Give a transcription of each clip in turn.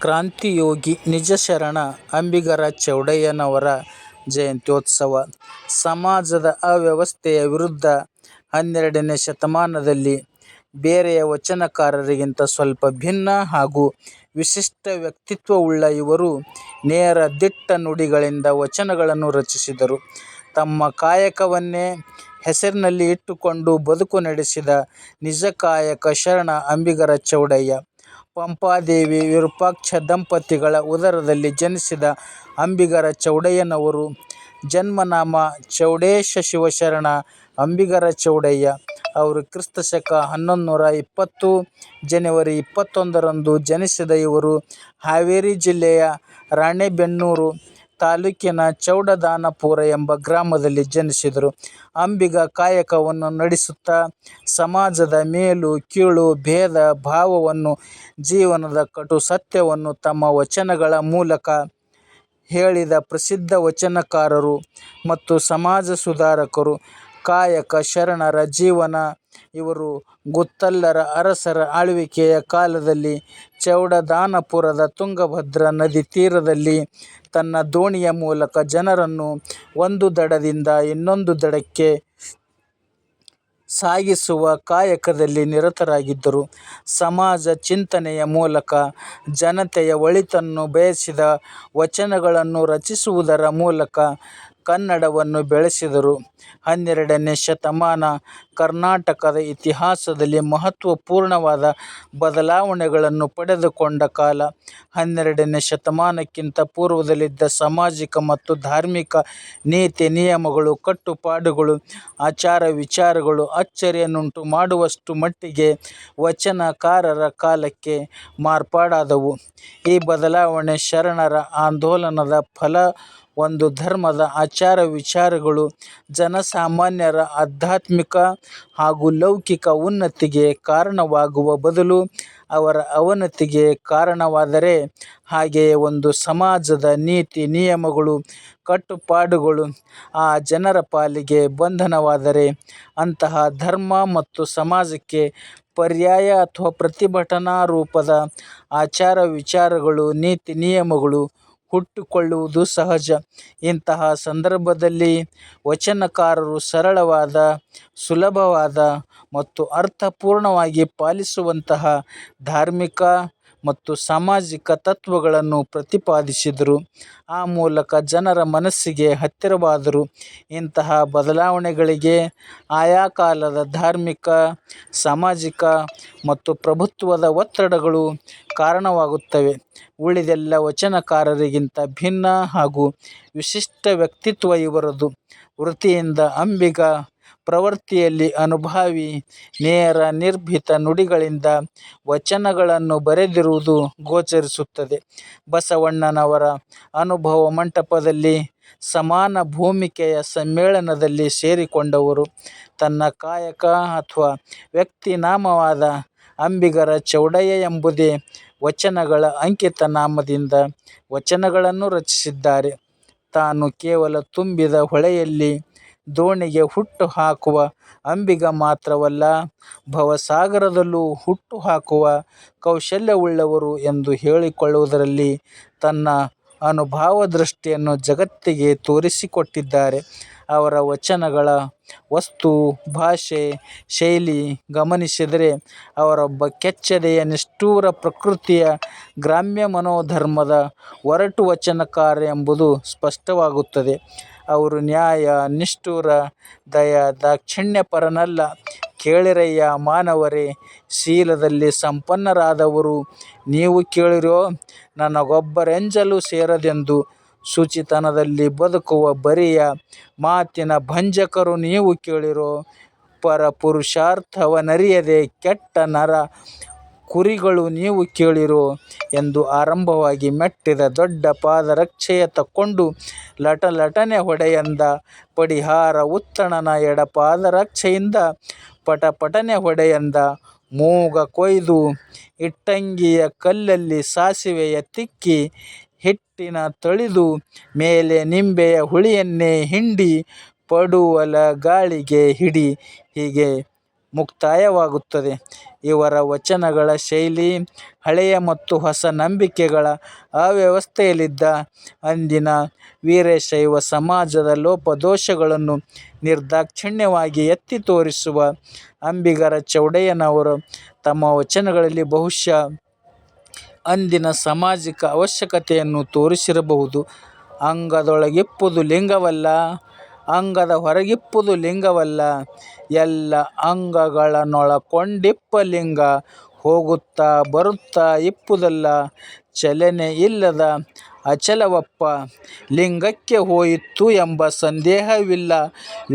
ಕ್ರಾಂತಿಯೋಗಿ ನಿಜಶರಣ ಅಂಬಿಗರ ಚೌಡಯ್ಯನವರ ಜಯಂತ್ಯೋತ್ಸವ. ಸಮಾಜದ ಅವ್ಯವಸ್ಥೆಯ ವಿರುದ್ಧ ಹನ್ನೆರಡನೇ ಶತಮಾನದಲ್ಲಿ ಬೇರೆಯ ವಚನಕಾರರಿಗಿಂತ ಸ್ವಲ್ಪ ಭಿನ್ನ ಹಾಗೂ ವಿಶಿಷ್ಟ ವ್ಯಕ್ತಿತ್ವವುಳ್ಳ ಇವರು ನೇರ ದಿಟ್ಟ ನುಡಿಗಳಿಂದ ವಚನಗಳನ್ನು ರಚಿಸಿದರು. ತಮ್ಮ ಕಾಯಕವನ್ನೇ ಹೆಸರಿನಲ್ಲಿ ಇಟ್ಟುಕೊಂಡು ಬದುಕು ನಡೆಸಿದ ನಿಜಕಾಯಕ ಶರಣ ಅಂಬಿಗರ ಚೌಡಯ್ಯ. ಪಂಪಾದೇವಿ, ವಿರೂಪಾಕ್ಷ ದಂಪತಿಗಳ ಉದರದಲ್ಲಿ ಜನಿಸಿದ ಅಂಬಿಗರ ಚೌಡಯ್ಯನವರು ಜನ್ಮನಾಮ ಚೌಡೇಶ ಶಿವಶರಣ ಅಂಬಿಗರ ಚೌಡಯ್ಯ. ಅವರು ಕ್ರಿಸ್ತ ಶಕ ಹನ್ನೊಂದು ನೂರ ಇಪ್ಪತ್ತು, ಜನವರಿ ಇಪ್ಪತ್ತೊಂದರಂದು ಜನಿಸಿದ ಇವರು ಹಾವೇರಿ ಜಿಲ್ಲೆಯ ರಾಣೆಬೆನ್ನೂರು ತಾಲ್ಲೂಕಿನ ಚೌಡದಾನಪುರ ಎಂಬ ಗ್ರಾಮದಲ್ಲಿ ಜನಿಸಿದರು. ಅಂಬಿಗ ಕಾಯಕವನ್ನು ನಡೆಸುತ್ತಾ ಸಮಾಜದ ಮೇಲು ಕೀಳು ಭೇದ ಭಾವವನ್ನು ಜೀವನದ ಕಟು ಸತ್ಯವನ್ನು ತಮ್ಮ ವಚನಗಳ ಮೂಲಕ ಹೇಳಿದ ಪ್ರಸಿದ್ಧ ವಚನಕಾರರು ಮತ್ತು ಸಮಾಜ ಸುಧಾರಕರು. ಕಾಯಕ ಶರಣರ ಜೀವನ, ಇವರು ಗುತ್ತಲ್ಲರ ಅರಸರ ಆಳ್ವಿಕೆಯ ಕಾಲದಲ್ಲಿ ಚೌಡದಾನಪುರದ ತುಂಗಭದ್ರಾ ನದಿ ತೀರದಲ್ಲಿ ತನ್ನ ದೋಣಿಯ ಮೂಲಕ ಜನರನ್ನು ಒಂದು ದಡದಿಂದ ಇನ್ನೊಂದು ದಡಕ್ಕೆ ಸಾಗಿಸುವ ಕಾಯಕದಲ್ಲಿ ನಿರತರಾಗಿದ್ದರು. ಸಮಾಜ ಚಿಂತನೆಯ ಮೂಲಕ ಜನತೆಯ ಒಳಿತನ್ನು ಬಯಸಿದ ವಚನಗಳನ್ನು ರಚಿಸುವುದರ ಮೂಲಕ ಕನ್ನಡವನ್ನು ಬೆಳೆಸಿದರು. ಹನ್ನೆರಡನೇ ಶತಮಾನ ಕರ್ನಾಟಕದ ಇತಿಹಾಸದಲ್ಲಿ ಮಹತ್ವಪೂರ್ಣವಾದ ಬದಲಾವಣೆಗಳನ್ನು ಪಡೆದುಕೊಂಡ ಕಾಲ. ಹನ್ನೆರಡನೇ ಶತಮಾನಕ್ಕಿಂತ ಪೂರ್ವದಲ್ಲಿದ್ದ ಸಾಮಾಜಿಕ ಮತ್ತು ಧಾರ್ಮಿಕ ನೀತಿ ನಿಯಮಗಳು, ಕಟ್ಟುಪಾಡುಗಳು, ಆಚಾರ ವಿಚಾರಗಳು ಅಚ್ಚರಿಯನ್ನುಂಟು ಮಾಡುವಷ್ಟು ಮಟ್ಟಿಗೆ ವಚನಕಾರರ ಕಾಲಕ್ಕೆ ಮಾರ್ಪಾಡಾದವು. ಈ ಬದಲಾವಣೆ ಶರಣರ ಆಂದೋಲನದ ಫಲ. ಒಂದು ಧರ್ಮದ ಆಚಾರ ವಿಚಾರಗಳು ಜನಸಾಮಾನ್ಯರ ಆಧ್ಯಾತ್ಮಿಕ ಹಾಗೂ ಲೌಕಿಕ ಉನ್ನತಿಗೆ ಕಾರಣವಾಗುವ ಬದಲು ಅವರ ಅವನತಿಗೆ ಕಾರಣವಾದರೆ, ಹಾಗೆಯೇ ಒಂದು ಸಮಾಜದ ನೀತಿ ನಿಯಮಗಳು, ಕಟ್ಟುಪಾಡುಗಳು ಆ ಜನರ ಪಾಲಿಗೆ ಬಂಧನವಾದರೆ, ಅಂತಹ ಧರ್ಮ ಮತ್ತು ಸಮಾಜಕ್ಕೆ ಪರ್ಯಾಯ ಅಥವಾ ಪ್ರತಿಭಟನಾ ರೂಪದ ಆಚಾರ ವಿಚಾರಗಳು, ನೀತಿ ನಿಯಮಗಳು ಹುಟ್ಟಿಕೊಳ್ಳುವುದು ಸಹಜ. ಇಂತಹ ಸಂದರ್ಭದಲ್ಲಿ ವಚನಕಾರರು ಸರಳವಾದ, ಸುಲಭವಾದ ಮತ್ತು ಅರ್ಥಪೂರ್ಣವಾಗಿ ಪಾಲಿಸುವಂತಹ ಧಾರ್ಮಿಕ ಮತ್ತು ಸಾಮಾಜಿಕ ತತ್ವಗಳನ್ನು ಪ್ರತಿಪಾದಿಸಿದರು. ಆ ಮೂಲಕ ಜನರ ಮನಸ್ಸಿಗೆ ಹತ್ತಿರವಾದರು. ಇಂತಹ ಬದಲಾವಣೆಗಳಿಗೆ ಆಯಾ ಕಾಲದ ಧಾರ್ಮಿಕ, ಸಾಮಾಜಿಕ ಮತ್ತು ಪ್ರಭುತ್ವದ ಒತ್ತಡಗಳು ಕಾರಣವಾಗುತ್ತವೆ. ಉಳಿದೆಲ್ಲ ವಚನಕಾರರಿಗಿಂತ ಭಿನ್ನ ಹಾಗೂ ವಿಶಿಷ್ಟ ವ್ಯಕ್ತಿತ್ವ ಇವರದು. ವೃತ್ತಿಯಿಂದ ಅಂಬಿಗ, ಪ್ರವೃತ್ತಿಯಲ್ಲಿ ಅನುಭಾವಿ. ನೇರ, ನಿರ್ಭೀತ ನುಡಿಗಳಿಂದ ವಚನಗಳನ್ನು ಬರೆದಿರುವುದು ಗೋಚರಿಸುತ್ತದೆ. ಬಸವಣ್ಣನವರ ಅನುಭವ ಮಂಟಪದಲ್ಲಿ ಸಮಾನ ಭೂಮಿಕೆಯ ಸಮ್ಮೇಳನದಲ್ಲಿ ಸೇರಿಕೊಂಡವರು. ತನ್ನ ಕಾಯಕ ಅಥವಾ ವ್ಯಕ್ತಿನಾಮವಾದ ಅಂಬಿಗರ ಚೌಡಯ್ಯ ಎಂಬುದೇ ವಚನಗಳ ಅಂಕಿತ ನಾಮದಿಂದ ವಚನಗಳನ್ನು ರಚಿಸಿದ್ದಾರೆ. ತಾನು ಕೇವಲ ತುಂಬಿದ ಹೊಳೆಯಲ್ಲಿ ದೋಣಿಗೆ ಹುಟ್ಟು ಹಾಕುವ ಅಂಬಿಗ ಮಾತ್ರವಲ್ಲ, ಭವಸಾಗರದಲ್ಲೂ ಹುಟ್ಟು ಹಾಕುವ ಕೌಶಲ್ಯವುಳ್ಳವರು ಎಂದು ಹೇಳಿಕೊಳ್ಳುವುದರಲ್ಲಿ ತನ್ನ ಅನುಭಾವ ದೃಷ್ಟಿಯನ್ನು ಜಗತ್ತಿಗೆ ತೋರಿಸಿಕೊಟ್ಟಿದ್ದಾರೆ. ಅವರ ವಚನಗಳ ವಸ್ತು, ಭಾಷೆ, ಶೈಲಿ ಗಮನಿಸಿದರೆ ಅವರೊಬ್ಬ ಕೆಚ್ಚದೆಯ ನಿಷ್ಠೂರ ಪ್ರಕೃತಿಯ ಗ್ರಾಮ್ಯ ಮನೋಧರ್ಮದ ಒರಟು ವಚನಕಾರ ಎಂಬುದು ಸ್ಪಷ್ಟವಾಗುತ್ತದೆ. ಅವರು ನ್ಯಾಯ, ನಿಷ್ಠುರ, ದಯ ದಾಕ್ಷಿಣ್ಯಪರನಲ್ಲ. ಕೇಳಿರಯ್ಯ ಮಾನವರೇ, ಶೀಲದಲ್ಲಿ ಸಂಪನ್ನರಾದವರು ನೀವು ಕೇಳಿರೋ, ನನಗೊಬ್ಬರೆಂಜಲು ಸೇರದೆಂದು. ಶುಚಿತನದಲ್ಲಿ ಬದುಕುವ ಬರಿಯ ಮಾತಿನ ಭಂಜಕರು ನೀವು ಕೇಳಿರೋ, ಪರಪುರುಷಾರ್ಥವನರಿಯದೆ ಕೆಟ್ಟ ನರ ಕುರಿಗಳು ನೀವು ಕೇಳಿರೋ ಎಂದು ಆರಂಭವಾಗಿ ಮೆಟ್ಟಿದ ದೊಡ್ಡ ಪಾದರಕ್ಷೆಯ ತಕ್ಕೊಂಡು ಲಟಲಟನೆ ಹೊಡೆಯಂದ, ಪಡಿಹಾರ ಉತ್ತಣನ ಎಡಪಾದ ರಕ್ಷೆಯಿಂದ, ಪಟ ಪಟನೆ ಹೊಡೆಯಂದ, ಮೂಗ ಕೊಯ್ದು ಇಟ್ಟಂಗಿಯ ಕಲ್ಲಲ್ಲಿ ಸಾಸಿವೆಯ ತಿಕ್ಕಿ, ಹಿಟ್ಟಿನ ತಳಿದು ಮೇಲೆ ನಿಂಬೆಯ ಹುಳಿಯನ್ನೇ ಹಿಂಡಿ, ಪಡುವಲ ಗಾಳಿಗೆ ಹಿಡಿ. ಹೀಗೆ ಮುಕ್ತಾಯವಾಗುತ್ತದೆ. ಇವರ ವಚನಗಳ ಶೈಲಿ ಹಳೆಯ ಮತ್ತು ಹೊಸ ನಂಬಿಕೆಗಳ ಅವ್ಯವಸ್ಥೆಯಲ್ಲಿದ್ದ ಅಂದಿನ ವೀರಶೈವ ಸಮಾಜದ ಲೋಪದೋಷಗಳನ್ನು ನಿರ್ದಾಕ್ಷಿಣ್ಯವಾಗಿ ಎತ್ತಿ ತೋರಿಸುವ ಅಂಬಿಗರ ಚೌಡಯ್ಯನವರು ತಮ್ಮ ವಚನಗಳಲ್ಲಿ ಬಹುಶಃ ಅಂದಿನ ಸಾಮಾಜಿಕ ಅವಶ್ಯಕತೆಯನ್ನು ತೋರಿಸಿರಬಹುದು. ಅಂಗದೊಳಗಿಪ್ಪುದು ಲಿಂಗವಲ್ಲ, ಅಂಗದ ಹೊರಗಿಪ್ಪುದು ಲಿಂಗವಲ್ಲ, ಎಲ್ಲ ಅಂಗಗಳನ್ನೊಳಕೊಂಡಿಪ್ಪ ಲಿಂಗ. ಹೋಗುತ್ತಾ ಬರುತ್ತಾ ಇಪ್ಪುದಲ್ಲ, ಚಲನೆ ಇಲ್ಲದ ಅಚಲವಪ್ಪ ಲಿಂಗಕ್ಕೆ ಹೋಯಿತು ಎಂಬ ಸಂದೇಹವಿಲ್ಲ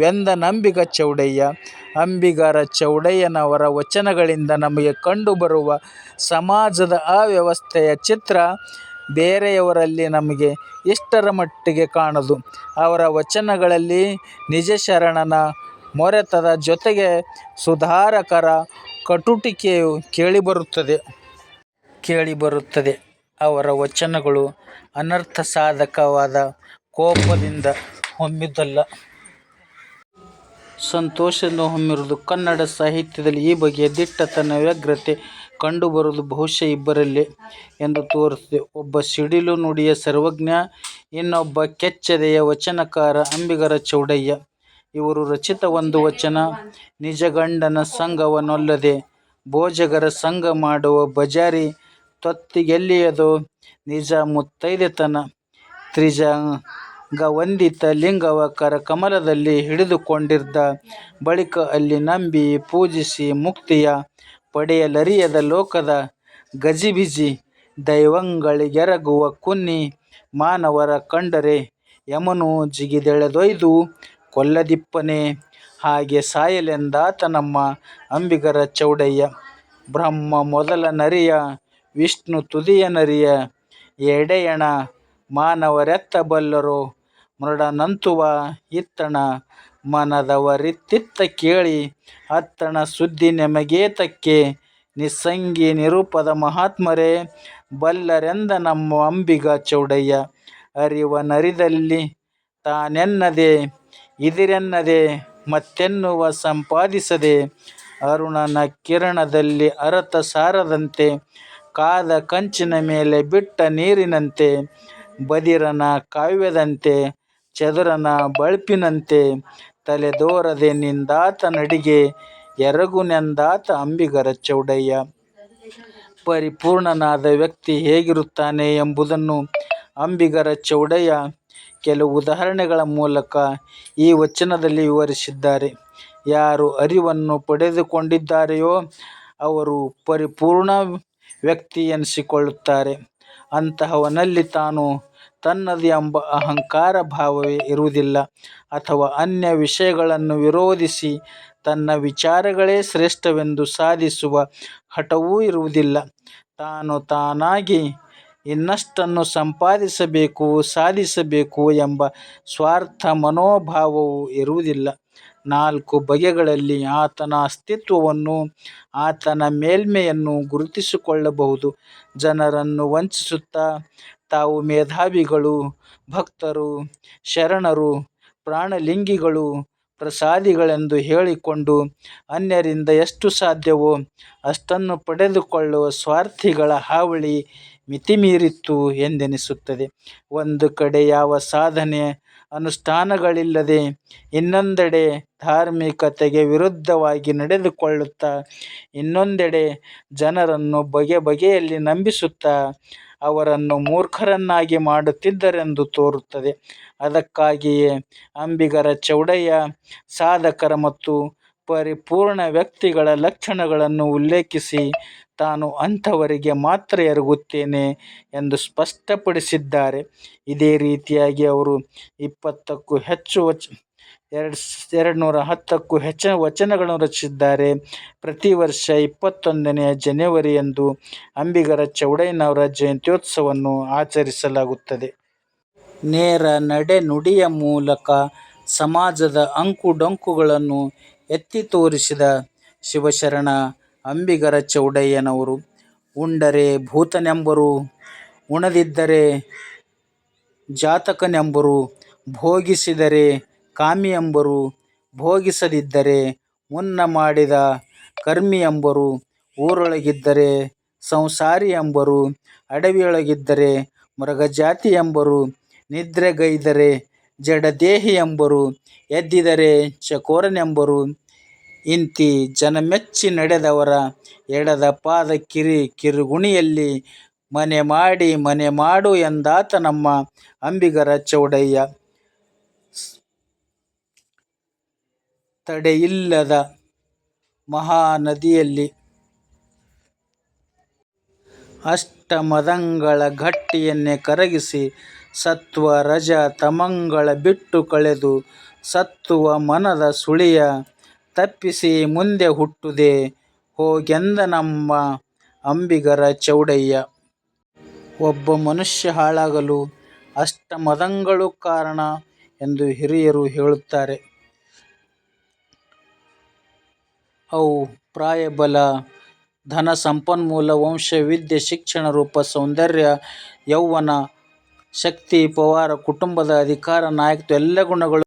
ವೆಂದ ನಂಬಿಗ ಚೌಡಯ್ಯ. ಅಂಬಿಗರ ಚೌಡಯ್ಯನವರ ವಚನಗಳಿಂದ ನಮಗೆ ಕಂಡುಬರುವ ಸಮಾಜದ ಅವ್ಯವಸ್ಥೆಯ ಚಿತ್ರ ಬೇರೆಯವರಲ್ಲಿ ನಮಗೆ ಎಷ್ಟರ ಮಟ್ಟಿಗೆ ಕಾಣದು. ಅವರ ವಚನಗಳಲ್ಲಿ ನಿಜ ಶರಣನ ಮೊರೆತದ ಜೊತೆಗೆ ಸುಧಾರಕರ ಕಟುಟಿಕೆಯು ಕೇಳಿಬರುತ್ತದೆ. ಕೇಳಿಬರುತ್ತದೆ ಅವರ ವಚನಗಳು ಅನರ್ಥ ಸಾಧಕವಾದ ಕೋಪದಿಂದ ಹೊಮ್ಮಿದ್ದಲ್ಲ. ಸಂತೋಷದಿಂದ ಹೊಮ್ಮಿರುವುದು. ಕನ್ನಡ ಸಾಹಿತ್ಯದಲ್ಲಿ ಈ ಬಗೆಯ ದಿಟ್ಟತನ, ವ್ಯಗ್ರತೆ ಕಂಡುಬರುವುದು ಬಹುಶಃ ಇಬ್ಬರಲ್ಲೇ ಎಂದು ತೋರುತ್ತದೆ. ಒಬ್ಬ ಸಿಡಿಲು ನುಡಿಯ ಸರ್ವಜ್ಞ, ಇನ್ನೊಬ್ಬ ಕೆಚ್ಚೆದೆಯ ವಚನಕಾರ ಅಂಬಿಗರ ಚೌಡಯ್ಯ. ಇವರು ರಚಿತ ಒಂದು ವಚನ ನಿಜಗಂಡನ ಸಂಘವನ್ನೊಲ್ಲದೆ ಭೋಜಗರ ಸಂಗ ಮಾಡುವ ಬಜಾರಿ ತೊತ್ತಿಗೆಲ್ಲಿಯದೋ ನಿಜ ಮುತ್ತೈದೆತನ ತ್ರಿಜಗವಂದಿತ ಲಿಂಗವ ಕರಕಮಲದಲ್ಲಿ ಹಿಡಿದುಕೊಂಡಿದ್ದ ಬಳಿಕ ಅಲ್ಲಿ ನಂಬಿ ಪೂಜಿಸಿ ಮುಕ್ತಿಯ ಪಡೆಯಲರಿಯದ ಲೋಕದ ಗಜಿಬಿಜಿ ದೈವಂಗಳಿಗೆರಗುವ ಕುನ್ನಿ ಮಾನವರ ಕಂಡರೆ ಯಮನು ಜಿಗಿದೆಳೆದೊಯ್ದು ಕೊಲ್ಲದಿಪ್ಪನೆ ಹಾಗೆ ಸಾಯಲೆಂದಾತನಮ್ಮ ಅಂಬಿಗರ ಚೌಡಯ್ಯ. ಬ್ರಹ್ಮ ಮೊದಲ ನರಿಯ, ವಿಷ್ಣು ತುದಿಯ ನರಿಯ, ಎಡೆಯಣ ಮಾನವರೆತ್ತ ಬಲ್ಲರು, ಮೃಡನಂತುವ ಇತ್ತಣ ಮನದವರಿತ್ತಿತ್ತ ಕೇಳಿ ಅತ್ತಣ ಸುದ್ದಿ ನಿಮಗೇತಕ್ಕೆ, ನಿಸ್ಸಂಗಿ ನಿರೂಪದ ಮಹಾತ್ಮರೇ, ಬಲ್ಲರೆಂದ ನಮ್ಮ ಅಂಬಿಗ ಚೌಡಯ್ಯ. ಅರಿವನರಿದಲ್ಲಿ ತಾನೆನ್ನದೆ, ಇದಿರೆನ್ನದೆ, ಮತ್ತೆನ್ನುವ ಸಂಪಾದಿಸದೆ ಅರುಣನ ಕಿರಣದಲ್ಲಿ ಅರತ ಸಾರದಂತೆ, ಕಾದ ಕಂಚಿನ ಮೇಲೆ ಬಿಟ್ಟ ನೀರಿನಂತೆ, ಬದಿರನ ಕಾವ್ಯದಂತೆ, ಚದುರನ ಬಳ್ಪಿನಂತೆ ತಲೆದೋರದೆ ನಿಂದಾತ ನಡಿಗೆ ಎರಗುನೆಂದಾತ ಅಂಬಿಗರ ಚೌಡಯ್ಯ. ಪರಿಪೂರ್ಣನಾದ ವ್ಯಕ್ತಿ ಹೇಗಿರುತ್ತಾನೆ ಎಂಬುದನ್ನು ಅಂಬಿಗರ ಚೌಡಯ್ಯ ಕೆಲವು ಉದಾಹರಣೆಗಳ ಮೂಲಕ ಈ ವಚನದಲ್ಲಿ ವಿವರಿಸಿದ್ದಾರೆ. ಯಾರು ಅರಿವನ್ನು ಪಡೆದುಕೊಂಡಿದ್ದಾರೆಯೋ ಅವರು ಪರಿಪೂರ್ಣ ವ್ಯಕ್ತಿ ಎನಿಸಿಕೊಳ್ಳುತ್ತಾರೆ ಅಂತಹವನಲ್ಲಿ ತಾನು ತನ್ನದು ಎಂಬ ಅಹಂಕಾರ ಭಾವವೇ ಇರುವುದಿಲ್ಲ ಅಥವಾ ಅನ್ಯ ವಿಷಯಗಳನ್ನು ವಿರೋಧಿಸಿ ತನ್ನ ವಿಚಾರಗಳೇ ಶ್ರೇಷ್ಠವೆಂದು ಸಾಧಿಸುವ ಹಠವೂ ಇರುವುದಿಲ್ಲ. ತಾನು ತಾನಾಗಿ ಇನ್ನಷ್ಟನ್ನು ಸಂಪಾದಿಸಬೇಕು, ಸಾಧಿಸಬೇಕು ಎಂಬ ಸ್ವಾರ್ಥ ಮನೋಭಾವವೂ ಇರುವುದಿಲ್ಲ. ನಾಲ್ಕು ಬಗೆಗಳಲ್ಲಿ ಆತನ ಅಸ್ತಿತ್ವವನ್ನು, ಆತನ ಮೇಲ್ಮೆಯನ್ನು ಗುರುತಿಸಿಕೊಳ್ಳಬಹುದು. ಜನರನ್ನು ವಂಚಿಸುತ್ತಾ ತಾವು ಮೇಧಾವಿಗಳು, ಭಕ್ತರು, ಶರಣರು, ಪ್ರಾಣಲಿಂಗಿಗಳು, ಪ್ರಸಾದಿಗಳೆಂದು ಹೇಳಿಕೊಂಡು ಅನ್ಯರಿಂದ ಎಷ್ಟು ಸಾಧ್ಯವೋ ಅಷ್ಟನ್ನು ಪಡೆದುಕೊಳ್ಳುವ ಸ್ವಾರ್ಥಿಗಳ ಹಾವಳಿ ಮಿತಿಮೀರಿತ್ತು ಎಂದೆನಿಸುತ್ತದೆ. ಒಂದು ಕಡೆ ಯಾವ ಸಾಧನೆ ಅನುಷ್ಠಾನಗಳಿಲ್ಲದೆ ಇನ್ನೊಂದೆಡೆ ಧಾರ್ಮಿಕತೆಗೆ ವಿರುದ್ಧವಾಗಿ ನಡೆದುಕೊಳ್ಳುತ್ತಾ ಇನ್ನೊಂದೆಡೆ ಜನರನ್ನು ಬಗೆ ಬಗೆಯಲ್ಲಿ ನಂಬಿಸುತ್ತಾ ಅವರನ್ನು ಮೂರ್ಖರನ್ನಾಗಿ ಮಾಡುತ್ತಿದ್ದರೆಂದು ತೋರುತ್ತದೆ. ಅದಕ್ಕಾಗಿಯೇ ಅಂಬಿಗರ ಚೌಡಯ್ಯ, ಸಾಧಕರ ಮತ್ತು ಪರಿಪೂರ್ಣ ವ್ಯಕ್ತಿಗಳ ಲಕ್ಷಣಗಳನ್ನು ಉಲ್ಲೇಖಿಸಿ ತಾನು ಅಂಥವರಿಗೆ ಮಾತ್ರ ಎರಗುತ್ತೇನೆ ಎಂದು ಸ್ಪಷ್ಟಪಡಿಸಿದ್ದಾರೆ. ಇದೇ ರೀತಿಯಾಗಿ ಅವರು ಇಪ್ಪತ್ತಕ್ಕೂ ಹೆಚ್ಚು ಎರಡ್ನೂರ ಹತ್ತಕ್ಕೂ ಹೆಚ್ಚಿನ ವಚನಗಳನ್ನು ರಚಿಸಿದ್ದಾರೆ. ಪ್ರತಿ ವರ್ಷ ಇಪ್ಪತ್ತೊಂದನೆಯ ಜನವರಿಯಂದು ಅಂಬಿಗರ ಚೌಡಯ್ಯನವರ ಜಯಂತ್ಯೋತ್ಸವವನ್ನು ಆಚರಿಸಲಾಗುತ್ತದೆ. ನೇರ ನಡೆ ನುಡಿಯ ಮೂಲಕ ಸಮಾಜದ ಅಂಕುಡೊಂಕುಗಳನ್ನು ಎತ್ತಿ ತೋರಿಸಿದ ಶಿವಶರಣ ಅಂಬಿಗರ ಚೌಡಯ್ಯನವರು. ಉಂಡರೆ ಭೂತನೆಂಬರು, ಉಣದಿದ್ದರೆ ಜಾತಕನೆಂಬರು, ಭೋಗಿಸಿದರೆ ಕಾಮಿಯೆಂಬರು, ಭೋಗಿಸದಿದ್ದರೆ ಮುನ್ನ ಮಾಡಿದ ಕರ್ಮಿ ಎಂಬರು ಊರೊಳಗಿದ್ದರೆ ಸಂಸಾರಿ ಎಂಬರು ಅಡವಿಯೊಳಗಿದ್ದರೆ ಮೃಗಜಾತಿ ಎಂಬರು ನಿದ್ರೆಗೈದರೆ ಜಡದೇಹಿ ಎಂಬರು ಎದ್ದಿದರೆ ಚಕೋರನೆಂಬರು ಇಂತಿ ಜನಮೆಚ್ಚಿ ನಡೆದವರ ಎಡದ ಪಾದ ಕಿರಿ ಕಿರುಗುಣಿಯಲ್ಲಿ ಮನೆ ಮಾಡಿ ಮನೆ ಮಾಡು ಎಂದಾತ ನಮ್ಮ ಅಂಬಿಗರ ಚೌಡಯ್ಯ. ತಡೆಯಿಲ್ಲದ ಮಹಾನದಿಯಲ್ಲಿ ಅಷ್ಟಮದಂಗಳ ಘಟ್ಟಿಯನ್ನೇ ಕರಗಿಸಿ ಸತ್ವ ರಜ ತಮಂಗಳ ಬಿಟ್ಟು ಕಳೆದು ಸತ್ತುವ ಮನದ ಸುಳಿಯ ತಪ್ಪಿಸಿ ಮುಂದೆ ಹುಟ್ಟುದೆ ಹೋಗೆಂದ ನಮ್ಮ ಅಂಬಿಗರ ಚೌಡಯ್ಯ. ಒಬ್ಬ ಮನುಷ್ಯ ಹಾಳಾಗಲು ಅಷ್ಟಮದಂಗಳು ಕಾರಣ ಎಂದು ಹಿರಿಯರು ಹೇಳುತ್ತಾರೆ. ಅವು ಪ್ರಾಯಬಲ, ಧನ ಸಂಪನ್ಮೂಲ ವಂಶ, ವಿದ್ಯೆ, ಶಿಕ್ಷಣ, ರೂಪ, ಸೌಂದರ್ಯ, ಯೌವನ, ಶಕ್ತಿ, ಪವಾರ, ಕುಟುಂಬದ ಅಧಿಕಾರ, ನಾಯಕತ್ವ ಎಲ್ಲ ಗುಣಗಳು